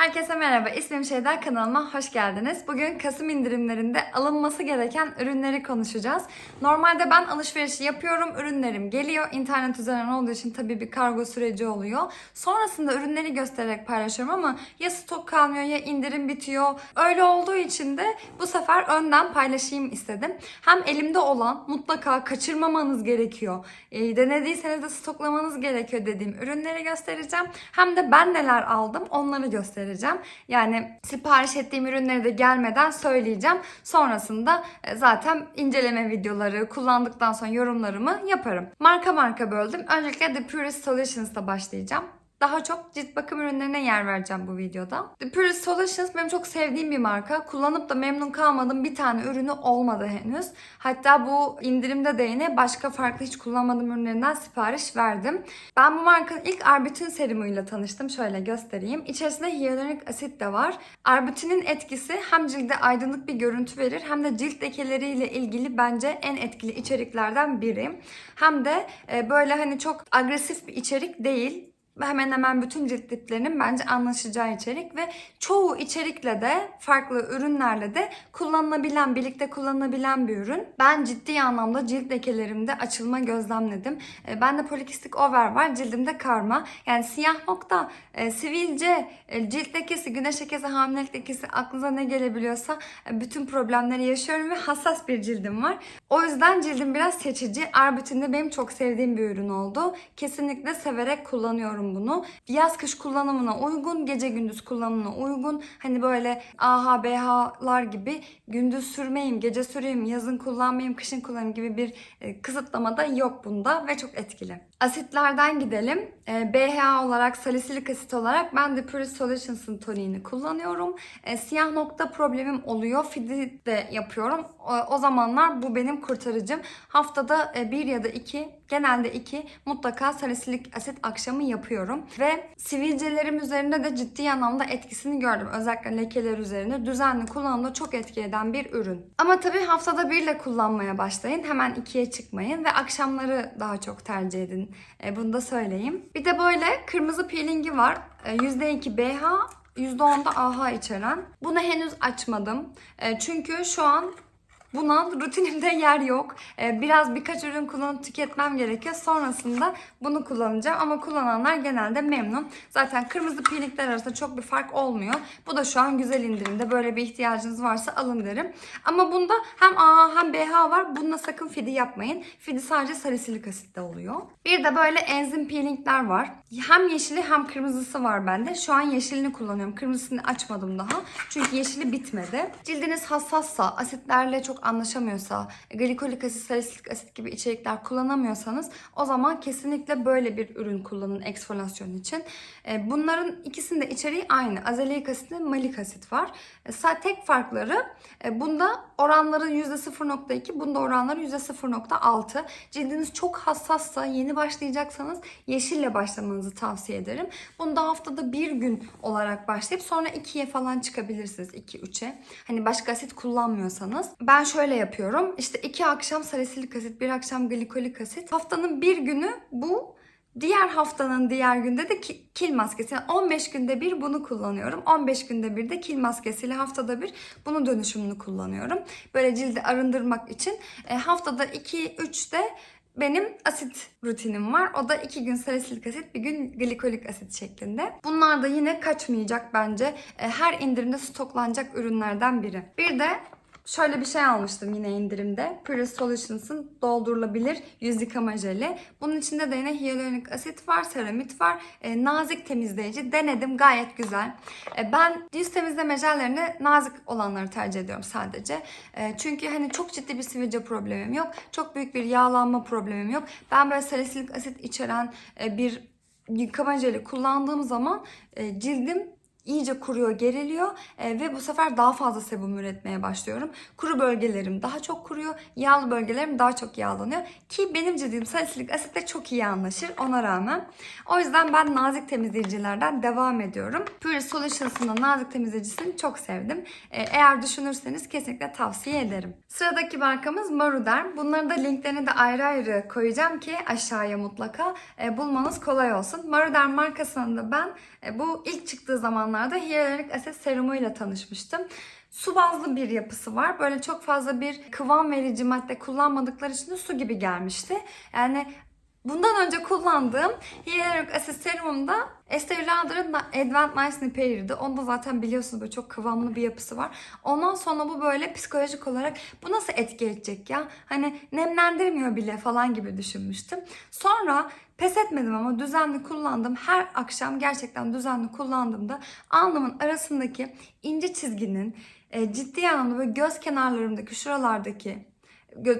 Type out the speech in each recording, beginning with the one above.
Herkese merhaba, ismim Şeyda kanalıma hoş geldiniz. Bugün Kasım indirimlerinde alınması gereken ürünleri konuşacağız. Normalde ben alışverişi yapıyorum, ürünlerim geliyor. İnternet üzerinden olduğu için tabii bir kargo süreci oluyor. Sonrasında ürünleri göstererek paylaşıyorum ama ya stok kalmıyor ya indirim bitiyor. Öyle olduğu için de bu sefer önden paylaşayım istedim. Hem elimde olan mutlaka kaçırmamanız gerekiyor. E, denediyseniz de stoklamanız gerekiyor dediğim ürünleri göstereceğim. Hem de ben neler aldım onları göstereceğim. Yani sipariş ettiğim ürünleri de gelmeden söyleyeceğim. Sonrasında e, zaten inceleme videoları, kullandıktan sonra yorumlarımı yaparım. Marka marka böldüm. Öncelikle The Purist Solutions'la başlayacağım. Daha çok cilt bakım ürünlerine yer vereceğim bu videoda. Purist Solutions benim çok sevdiğim bir marka. Kullanıp da memnun kalmadığım bir tane ürünü olmadı henüz. Hatta bu indirimde de yine başka farklı hiç kullanmadığım ürünlerinden sipariş verdim. Ben bu markanın ilk Arbutin serumuyla tanıştım. Şöyle göstereyim. İçerisinde hyaluronik asit de var. Arbutinin etkisi hem cilde aydınlık bir görüntü verir hem de cilt lekeleriyle ilgili bence en etkili içeriklerden biri. Hem de e, böyle hani çok agresif bir içerik değil hemen hemen bütün cilt tiplerinin bence anlaşacağı içerik ve çoğu içerikle de farklı ürünlerle de kullanılabilen, birlikte kullanılabilen bir ürün. Ben ciddi anlamda cilt lekelerimde açılma gözlemledim. E, Bende polikistik over var, cildimde karma. Yani siyah nokta, e, sivilce, e, cilt lekesi, güneş lekesi, hamilelik lekesi aklınıza ne gelebiliyorsa bütün problemleri yaşıyorum ve hassas bir cildim var. O yüzden cildim biraz seçici. Arbutin de benim çok sevdiğim bir ürün oldu. Kesinlikle severek kullanıyorum bunu. Yaz kış kullanımına uygun, gece gündüz kullanımına uygun. Hani böyle AH, BH'lar gibi gündüz sürmeyeyim, gece süreyim, yazın kullanmayayım, kışın kullanayım gibi bir e, kısıtlama da yok bunda ve çok etkili. Asitlerden gidelim. E, BHA olarak, salisilik asit olarak ben de Pure Solutions'ın toniğini kullanıyorum. E, siyah nokta problemim oluyor. Fidi de yapıyorum. O, zamanlar bu benim kurtarıcım. Haftada bir ya da iki, genelde iki mutlaka salisilik asit akşamı yapıyorum. Ve sivilcelerim üzerinde de ciddi anlamda etkisini gördüm. Özellikle lekeler üzerinde düzenli kullanımda çok etki eden bir ürün. Ama tabii haftada birle kullanmaya başlayın. Hemen ikiye çıkmayın ve akşamları daha çok tercih edin. E, bunu da söyleyeyim. Bir de böyle kırmızı peelingi var. E, %2 BH, %10 da AH içeren. Bunu henüz açmadım. E, çünkü şu an Buna rutinimde yer yok. Ee, Biraz birkaç ürün kullanıp tüketmem gerekiyor. Sonrasında bunu kullanacağım. Ama kullananlar genelde memnun. Zaten kırmızı peelingler arasında çok bir fark olmuyor. Bu da şu an güzel indirimde. Böyle bir ihtiyacınız varsa alın derim. Ama bunda hem AHA hem BH var. Bununla sakın fidi yapmayın. Fidi sadece salisilik asitte oluyor. Bir de böyle enzim peelingler var. Hem yeşili hem kırmızısı var bende. Şu an yeşilini kullanıyorum. Kırmızısını açmadım daha. Çünkü yeşili bitmedi. Cildiniz hassassa, asitlerle çok anlaşamıyorsa, glikolik asit, salisilik asit gibi içerikler kullanamıyorsanız o zaman kesinlikle böyle bir ürün kullanın eksfolasyon için. E, Bunların ikisinin de içeriği aynı. Azelik asit ve malik asit var. E, Tek farkları e, bunda oranları %0.2, bunda oranları %0.6. Cildiniz çok hassassa, yeni başlayacaksanız yeşille başlamanızı tavsiye ederim. Bunda haftada bir gün olarak başlayıp sonra ikiye falan çıkabilirsiniz. 2-3'e. Hani başka asit kullanmıyorsanız. Ben şöyle yapıyorum. İşte iki akşam salisilik asit, bir akşam glikolik asit. Haftanın bir günü bu. Diğer haftanın diğer günde de ki- kil maskesi. Yani 15 günde bir bunu kullanıyorum. 15 günde bir de kil maskesiyle haftada bir bunun dönüşümünü kullanıyorum. Böyle cildi arındırmak için. E, haftada 2-3'te benim asit rutinim var. O da 2 gün salisilik asit, bir gün glikolik asit şeklinde. Bunlar da yine kaçmayacak bence. E, Her indirimde stoklanacak ürünlerden biri. Bir de Şöyle bir şey almıştım yine indirimde. Pure Solutions'ın doldurulabilir yüz yıkama jeli. Bunun içinde de yine hyaluronik asit var, seramit var. E, nazik temizleyici. Denedim gayet güzel. E, ben yüz temizleme jellerini nazik olanları tercih ediyorum sadece. E, çünkü hani çok ciddi bir sivilce problemim yok. Çok büyük bir yağlanma problemim yok. Ben böyle salisilik asit içeren e, bir yıkama jeli kullandığım zaman e, cildim iyice kuruyor, geriliyor e, ve bu sefer daha fazla sebum üretmeye başlıyorum. Kuru bölgelerim daha çok kuruyor, yağlı bölgelerim daha çok yağlanıyor. Ki benim cildim salisilik asitle çok iyi anlaşır ona rağmen. O yüzden ben nazik temizleyicilerden devam ediyorum. Pure Solutions'ın da nazik temizleyicisini çok sevdim. E, eğer düşünürseniz kesinlikle tavsiye ederim. Sıradaki markamız Maruderm. Bunların da linklerini de ayrı ayrı koyacağım ki aşağıya mutlaka e, bulmanız kolay olsun. Maruderm markasını da ben e, bu ilk çıktığı zaman zamanlarda hyaluronik asit serumuyla tanışmıştım. Su bazlı bir yapısı var. Böyle çok fazla bir kıvam verici madde kullanmadıkları için de su gibi gelmişti. Yani Bundan önce kullandığım hyaluronik asit serumumda Estee Lauder'ın Advanced Nice Repair'di. Onda zaten biliyorsunuz böyle çok kıvamlı bir yapısı var. Ondan sonra bu böyle psikolojik olarak bu nasıl etki edecek ya? Hani nemlendirmiyor bile falan gibi düşünmüştüm. Sonra pes etmedim ama düzenli kullandım. Her akşam gerçekten düzenli kullandığımda alnımın arasındaki ince çizginin e, ciddi anlamda böyle göz kenarlarımdaki şuralardaki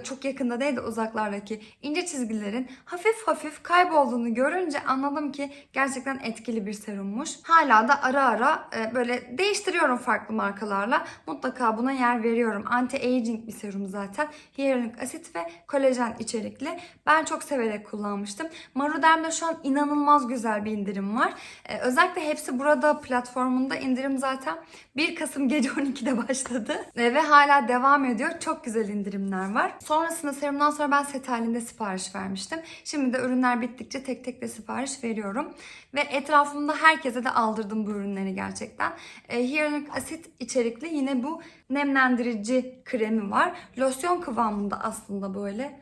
çok yakında değil de uzaklardaki ince çizgilerin hafif hafif kaybolduğunu görünce anladım ki gerçekten etkili bir serummuş. Hala da ara ara e, böyle değiştiriyorum farklı markalarla. Mutlaka buna yer veriyorum. Anti-aging bir serum zaten. Hyaluronik asit ve kolajen içerikli. Ben çok severek kullanmıştım. Maruderm'de şu an inanılmaz güzel bir indirim var. E, özellikle hepsi burada platformunda indirim zaten 1 Kasım gece 12'de başladı. E, ve hala devam ediyor. Çok güzel indirimler var. Sonrasında serumdan sonra ben set halinde sipariş vermiştim. Şimdi de ürünler bittikçe tek tek de sipariş veriyorum. Ve etrafımda herkese de aldırdım bu ürünleri gerçekten. E, hyaluronik asit içerikli yine bu nemlendirici kremi var. Losyon kıvamında aslında böyle.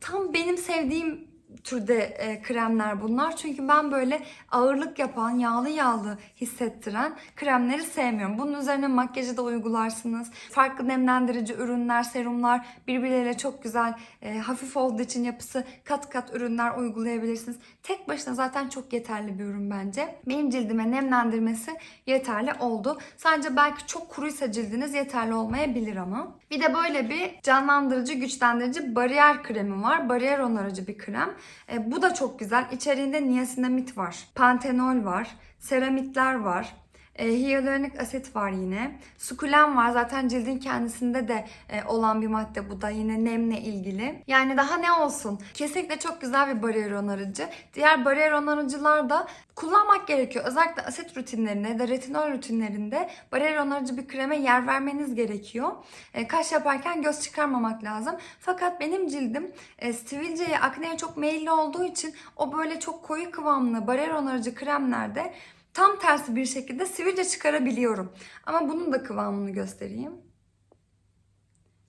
Tam benim sevdiğim türde e, kremler bunlar. Çünkü ben böyle ağırlık yapan, yağlı yağlı hissettiren kremleri sevmiyorum. Bunun üzerine makyajı da uygularsınız. Farklı nemlendirici ürünler, serumlar birbirleriyle çok güzel, e, hafif olduğu için yapısı kat kat ürünler uygulayabilirsiniz. Tek başına zaten çok yeterli bir ürün bence. Benim cildime nemlendirmesi yeterli oldu. Sadece belki çok kuruysa cildiniz yeterli olmayabilir ama. Bir de böyle bir canlandırıcı, güçlendirici bariyer kremi var. Bariyer onarıcı bir krem. E, bu da çok güzel. İçeriğinde niasinamid var, pantenol var, seramitler var. E, hyaluronik asit var yine. Sukulen var. Zaten cildin kendisinde de e, olan bir madde bu da yine nemle ilgili. Yani daha ne olsun? Kesinlikle çok güzel bir bariyer onarıcı. Diğer bariyer onarıcılar da kullanmak gerekiyor. Özellikle asit rutinlerinde da retinol rutinlerinde bariyer onarıcı bir kreme yer vermeniz gerekiyor. E, kaş yaparken göz çıkarmamak lazım. Fakat benim cildim e, sivilceye, akneye çok meyilli olduğu için o böyle çok koyu kıvamlı bariyer onarıcı kremlerde tam tersi bir şekilde sivilce çıkarabiliyorum. Ama bunun da kıvamını göstereyim.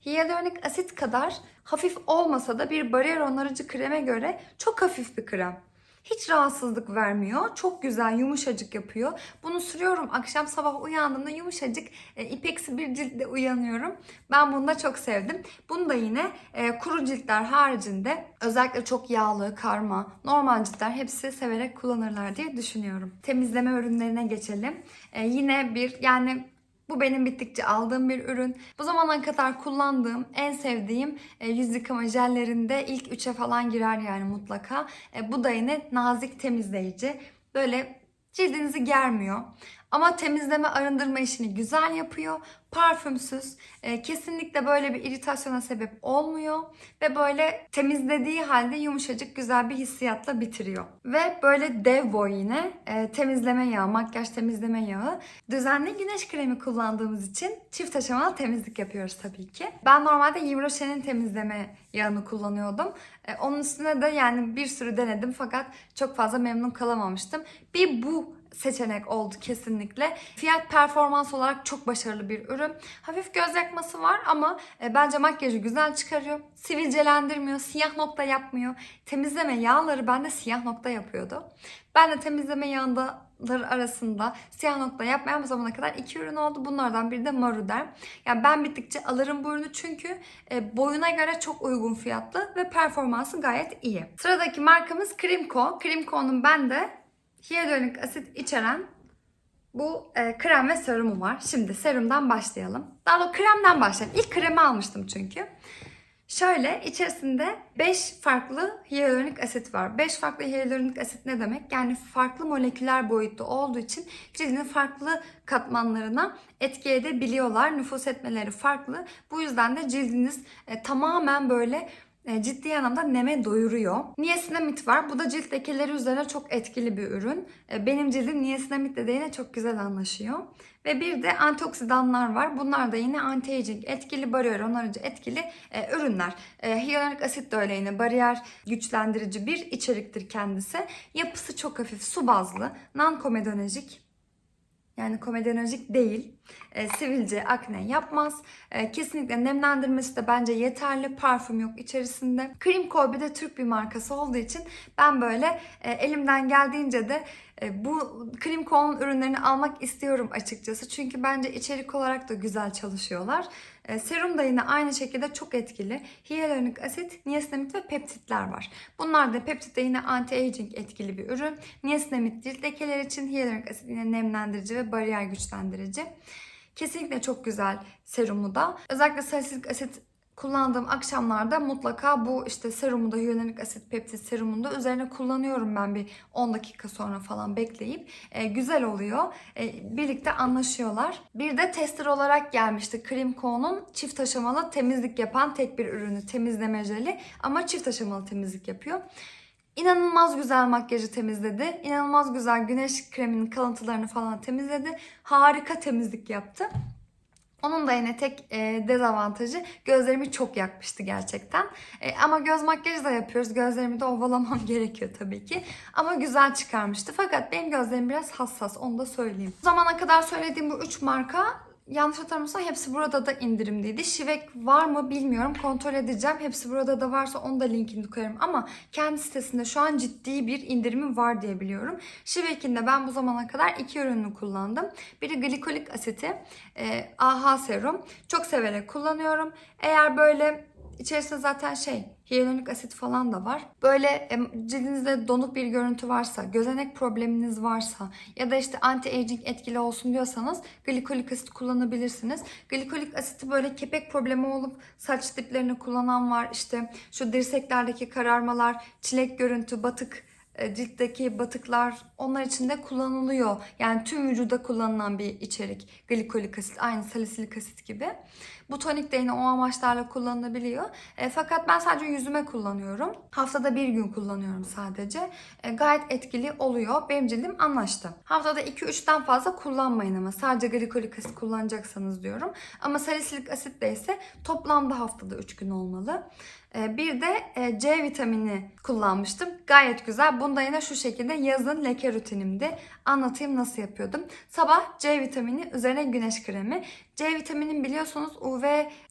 Hyaluronik asit kadar hafif olmasa da bir bariyer onarıcı kreme göre çok hafif bir krem. Hiç rahatsızlık vermiyor. Çok güzel, yumuşacık yapıyor. Bunu sürüyorum. Akşam sabah uyandığımda yumuşacık, e, ipeksi bir ciltle uyanıyorum. Ben bunu da çok sevdim. Bunu da yine e, kuru ciltler haricinde özellikle çok yağlı, karma, normal ciltler hepsi severek kullanırlar diye düşünüyorum. Temizleme ürünlerine geçelim. E, yine bir yani bu benim bittikçe aldığım bir ürün. Bu zamana kadar kullandığım, en sevdiğim e, yüz yıkama jellerinde ilk 3'e falan girer yani mutlaka. E, bu da yine nazik temizleyici. Böyle cildinizi germiyor. Ama temizleme arındırma işini güzel yapıyor. Parfümsüz. e, kesinlikle böyle bir iritasyona sebep olmuyor. Ve böyle temizlediği halde yumuşacık güzel bir hissiyatla bitiriyor. Ve böyle dev boy yine e, temizleme yağı, makyaj temizleme yağı. Düzenli güneş kremi kullandığımız için çift aşamalı temizlik yapıyoruz tabii ki. Ben normalde Yves Rocher'in temizleme yağını kullanıyordum. E, onun üstüne de yani bir sürü denedim fakat çok fazla memnun kalamamıştım. Bir bu seçenek oldu kesinlikle. Fiyat performans olarak çok başarılı bir ürün. Hafif göz yakması var ama e, bence makyajı güzel çıkarıyor. Sivilcelendirmiyor, siyah nokta yapmıyor. Temizleme yağları bende siyah nokta yapıyordu. Ben de temizleme yağları arasında siyah nokta yapmayan bu zamana kadar iki ürün oldu. Bunlardan biri de Maruder. Yani ben bittikçe alırım bu ürünü çünkü e, boyuna göre çok uygun fiyatlı ve performansı gayet iyi. Sıradaki markamız Crimco. Crimco'nun bende hyaluronik asit içeren bu e, krem ve serumu var. Şimdi serumdan başlayalım. Daha doğrusu kremden başlayalım. İlk kremi almıştım çünkü. Şöyle içerisinde 5 farklı hyaluronik asit var. 5 farklı hyaluronik asit ne demek? Yani farklı moleküler boyutta olduğu için cildin farklı katmanlarına etki edebiliyorlar. Nüfus etmeleri farklı. Bu yüzden de cildiniz e, tamamen böyle ciddi anlamda neme doyuruyor. Niacinamid var. Bu da cilt lekeleri üzerine çok etkili bir ürün. E, Benim cildim niacinamidle de yine çok güzel anlaşıyor. Ve bir de antioksidanlar var. Bunlar da yine anti-aging etkili, bariyer onarıcı etkili e, ürünler. E, hyaluronik asit de öyle yine bariyer güçlendirici bir içeriktir kendisi. Yapısı çok hafif, su bazlı, non-komedonejik Yani komedyonolojik değil. E, sivilce, akne yapmaz. E, kesinlikle nemlendirmesi de bence yeterli. Parfüm yok içerisinde. Cream bir de Türk bir markası olduğu için ben böyle e, elimden geldiğince de e, bu Cream Co'nun ürünlerini almak istiyorum açıkçası. Çünkü bence içerik olarak da güzel çalışıyorlar. E, serum da yine aynı şekilde çok etkili. Hyaluronik asit, niasinamid ve peptitler var. Bunlar da peptit de yine anti-aging etkili bir ürün. Niasinamid cilt lekeler için, hyaluronik asit yine nemlendirici ve bariyer güçlendirici. Kesinlikle çok güzel serumu da. Özellikle salisilik asit kullandığım akşamlarda mutlaka bu işte serumu da hyaluronik asit peptit serumunu da üzerine kullanıyorum ben bir 10 dakika sonra falan bekleyip. E, güzel oluyor. E, birlikte anlaşıyorlar. Bir de tester olarak gelmişti Cream Co'nun çift aşamalı temizlik yapan tek bir ürünü. Temizleme jeli ama çift aşamalı temizlik yapıyor. İnanılmaz güzel makyajı temizledi. İnanılmaz güzel güneş kreminin kalıntılarını falan temizledi. Harika temizlik yaptı. Onun da yine tek e, dezavantajı gözlerimi çok yakmıştı gerçekten. E, ama göz makyajı da yapıyoruz. Gözlerimi de ovalamam gerekiyor tabii ki. Ama güzel çıkarmıştı. Fakat benim gözlerim biraz hassas onu da söyleyeyim. Bu zamana kadar söylediğim bu üç marka yanlış hatırlamıyorsam hepsi burada da indirimdeydi. Şivek var mı bilmiyorum. Kontrol edeceğim. Hepsi burada da varsa onu da linkini koyarım. Ama kendi sitesinde şu an ciddi bir indirimi var diye biliyorum. Şivek'in de ben bu zamana kadar iki ürünü kullandım. Biri glikolik asiti, e, AHA serum. Çok severek kullanıyorum. Eğer böyle İçerisinde zaten şey hyaluronik asit falan da var. Böyle em, cildinizde donuk bir görüntü varsa, gözenek probleminiz varsa ya da işte anti-aging etkili olsun diyorsanız glikolik asit kullanabilirsiniz. Glikolik asiti böyle kepek problemi olup saç diplerini kullanan var. İşte şu dirseklerdeki kararmalar, çilek görüntü, batık e, ciltteki batıklar onlar için de kullanılıyor. Yani tüm vücuda kullanılan bir içerik. Glikolik asit aynı salisilik asit gibi. Bu tonik de yine o amaçlarla kullanılabiliyor. E, fakat ben sadece yüzüme kullanıyorum. Haftada bir gün kullanıyorum sadece. E, gayet etkili oluyor. Benim cildim anlaştı. Haftada 2-3'ten fazla kullanmayın ama sadece glikolik asit kullanacaksanız diyorum. Ama salisilik asit de ise toplamda haftada 3 gün olmalı. E, bir de e, C vitamini kullanmıştım. Gayet güzel. Bunu da yine şu şekilde yazın leke rutinimdi. Anlatayım nasıl yapıyordum. Sabah C vitamini üzerine güneş kremi. C vitaminin biliyorsunuz UV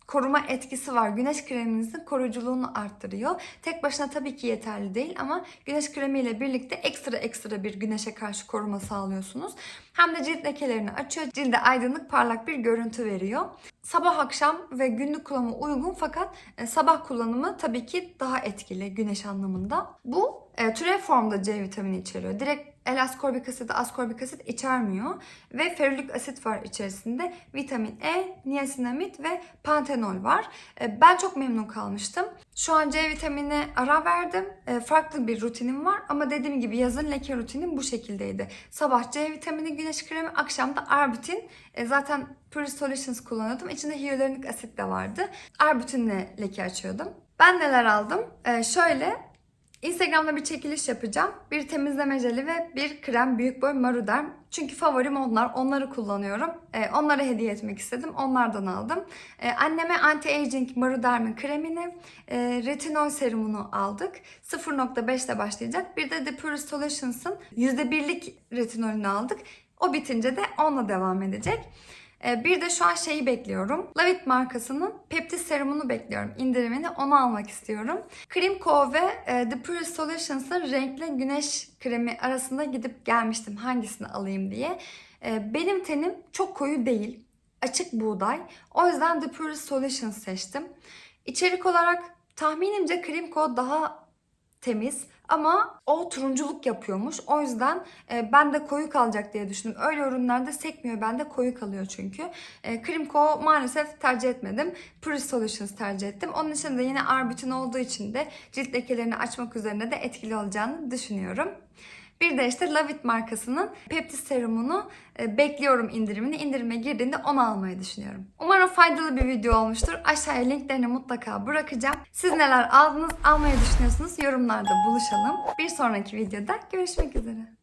koruma etkisi var. Güneş kreminizin koruyuculuğunu arttırıyor. Tek başına tabii ki yeterli değil ama güneş kremiyle birlikte ekstra ekstra bir güneşe karşı koruma sağlıyorsunuz. Hem de cilt lekelerini açıyor. Cilde aydınlık parlak bir görüntü veriyor. Sabah akşam ve günlük kullanıma uygun fakat e, sabah kullanımı tabii ki daha etkili güneş anlamında. Bu e, türev formda C vitamini içeriyor. Direkt L-askorbik asit, askorbik asit içermiyor. Ve ferulik asit var içerisinde. Vitamin E, niasinamid ve pantenol var. E, Ben çok memnun kalmıştım. Şu an C vitamini ara verdim. E, Farklı bir rutinim var ama dediğim gibi yazın leke rutinim bu şekildeydi. Sabah C vitamini güneş kremi, akşam da Arbutin. E, Zaten Pure Solutions kullanıyordum. İçinde hyaluronik asit de vardı. Arbutin'le leke açıyordum. Ben neler aldım? E, şöyle Instagram'da bir çekiliş yapacağım. Bir temizleme jeli ve bir krem büyük boy Maruderm. Çünkü favorim onlar. Onları kullanıyorum. Ee, onlara hediye etmek istedim. Onlardan aldım. Ee, anneme anti-aging Maruderm'in kremini, e, retinol serumunu aldık. 0.5 ile başlayacak. Bir de The Pure Solutions'ın %1'lik retinolünü aldık. O bitince de onunla devam edecek. Ee, Bir de şu an şeyi bekliyorum. Lavit markasının peptit serumunu bekliyorum. indirimini onu almak istiyorum. Cream Co ve e, The Pure Solutions'ın renkli güneş kremi arasında gidip gelmiştim hangisini alayım diye. Ee, Benim tenim çok koyu değil. Açık buğday. O yüzden The Pure Solutions seçtim. İçerik olarak tahminimce Cream Co daha temiz ama o turunculuk yapıyormuş. O yüzden e, ben de koyu kalacak diye düşündüm. Öyle ürünlerde sekmiyor. Bende koyu kalıyor çünkü. E, Cream Co maalesef tercih etmedim. Pure Solutions tercih ettim. Onun için de yine Arbutin olduğu için de cilt lekelerini açmak üzerine de etkili olacağını düşünüyorum. Bir de işte Lavit markasının peptit serumunu e, bekliyorum indirimini. İndirime girdiğinde onu almayı düşünüyorum. Umarım faydalı bir video olmuştur. Aşağıya linklerini mutlaka bırakacağım. Siz neler aldınız, almayı düşünüyorsunuz yorumlarda buluşalım. Bir sonraki videoda görüşmek üzere.